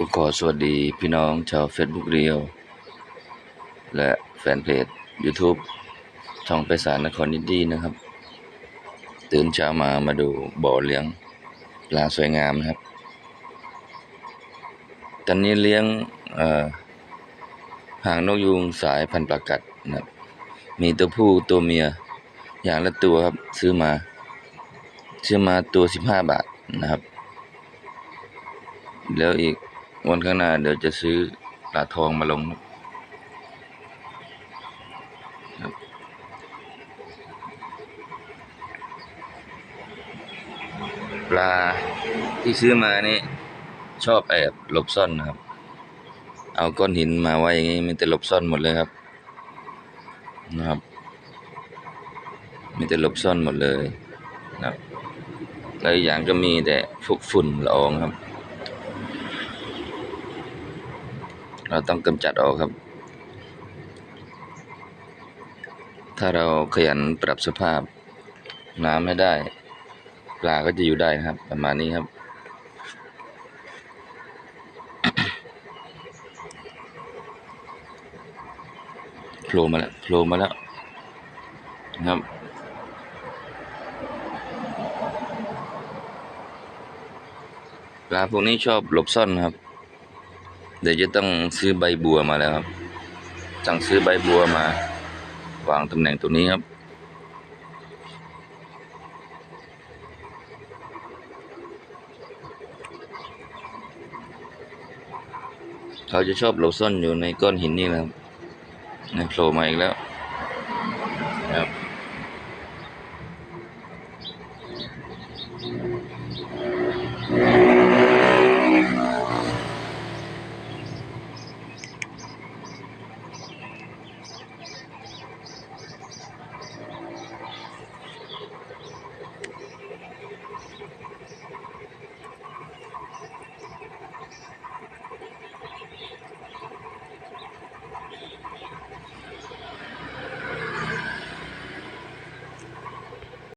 ก็ขอสวัสดีพี่น้องชาว Facebook เรียว และแฟนเพจ YouTube ช่องไปสารนครนินดีนะครับ ตื่นเช้ามามาดูบ่อเลี้ยงปลาสวยงามนะครับ ตอนนี้เลี้ยงหางนกยูงสายพันธุ์ประกัดนะครับ มีตัวผู้ตัวเมียอย่างละตัวครับ ซื้อมา ซื้อมาตัวสิบห้าบาทนะครับ แล้วอีก วันข้างหน้าเดี๋ยวจะซื้อปลาทองมาลงครับปลาที่ซื้อมานี่ชอบแอบหลบซ่อนนะครับ เอาก้อนหินมาไว้อย่างนี้มีแต่หลบซ่อนหมดเลยครับนะครับมีแต่หลบซ่อนหมดเลยนะครับแล้วอีกอย่างก็มีแต่พวกฝุ่นละอองครับ เราต้องกำจัดออกครับ ถ้าเราขยันปรับสภาพน้ำให้ได้ ปลาก็จะอยู่ได้นะครับ ประมาณนี้ครับ โผล่มาแล้วโผล่มาแล้วนะครับปลาพวกนี้ชอบหลบซ่อนครับ เดี๋ยวจะต้องซื้อใบบัวมาแล้วครับ สั่งซื้อใบบัวมา วางตำแหน่งตรงนี้ครับ เขาจะชอบหลบซ่อนอยู่ในก้อนหินนี่นะครับในโผล่มาอีกแล้วครับ